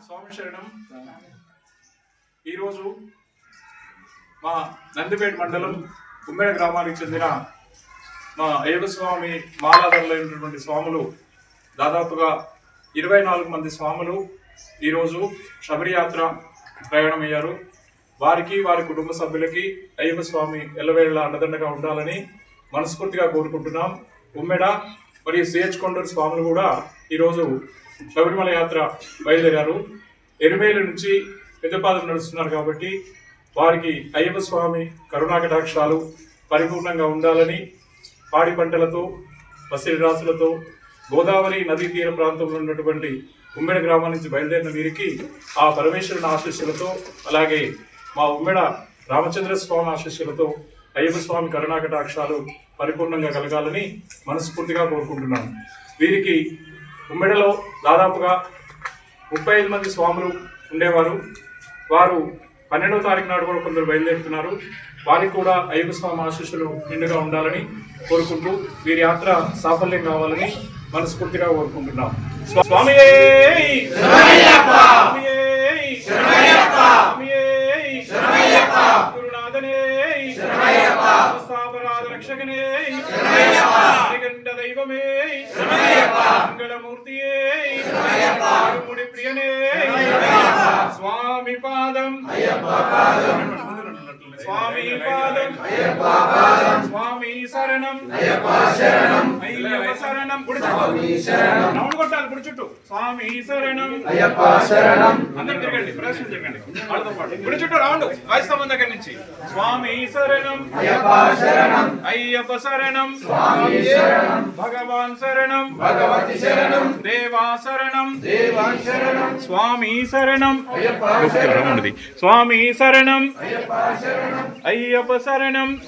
స్వామి శరణం ఈరోజు మా నందిపేట మండలం ఉమ్మెడ గ్రామానికి చెందిన మా అయ్యప్ప స్వామి మాలాధరలో ఉన్నటువంటి స్వాములు దాదాపుగా ఇరవై నాలుగు మంది స్వాములు ఈరోజు శబరియాత్ర ప్రయాణమయ్యారు. వారికి వారి కుటుంబ సభ్యులకి అయ్యప్ప స్వామి ఎల్లవేళలా అండదండగా ఉండాలని మనస్ఫూర్తిగా కోరుకుంటున్నాం. ఉమ్మెడ మరియు సిహెచ్ కొండూరు స్వాములు కూడా ఈరోజు శబరిమల యాత్ర బయలుదేరారు. ఎరుమేలు నుంచి పెద్దపాదం నడుస్తున్నారు కాబట్టి వారికి అయ్యప్ప స్వామి కరుణాకటాక్షాలు పరిపూర్ణంగా ఉండాలని పాడి పంటలతో పసిరి రాసులతో గోదావరి నదీ తీర ప్రాంతంలో ఉన్నటువంటి ఉమ్మెడ గ్రామం నుంచి బయలుదేరిన వీరికి ఆ పరమేశ్వరుని ఆశీస్సులతో అలాగే మా ఉమ్మెడ రామచంద్ర స్వామి ఆశీస్సులతో అయ్యప్ప స్వామి కరుణాకటాక్షాలు పరిపూర్ణంగా కలగాలని మనస్ఫూర్తిగా కోరుకుంటున్నాను. వీరికి ఉమ్మెడలో దాదాపుగా ముప్పై ఐదు మంది స్వాములు ఉండేవారు. వారు పన్నెండవ తారీఖు నాడు కూడా కొందరు బయలుదేరుతున్నారు. వారికి కూడా అయ్యప్ప స్వామి ఆశీస్సులు నిండుగా ఉండాలని కోరుకుంటూ వీరి యాత్ర సాఫల్యం కావాలని మనస్ఫూర్తిగా కోరుకుంటున్నాం. స్వామి ரட்சகனே. கண்ட தெய்வமே. மங்களமூர்த்தியே. முடி பிரியனே. சுவாமி பாதம். சரணம். శరణం. గుడి రౌండ్ కొట్టాలి గుడి చుట్టూ. స్వామి శరణం. అయ్యప్ప శరణం. అందరు తిరగండి ప్రదర్శన తిరగండి వాళ్ళతో పాటు. గుడి చుట్టూ రౌండ్. వాయిస్తామం దగ్గర నుంచి. స్వామి శరణం. అయ్యప్ప శరణం. అయ్యప్ప శరణం. స్వామి శరణం. భగవాన్ శరణం. భగవతి శరణం. దేవా శరణం. దేవా శరణం. స్వామి శరణం. అయ్యప్ప శరణం. ఉన్నది. స్వామి శరణం. అయ్యప్ప శరణం. అయ్యప్ప శరణం.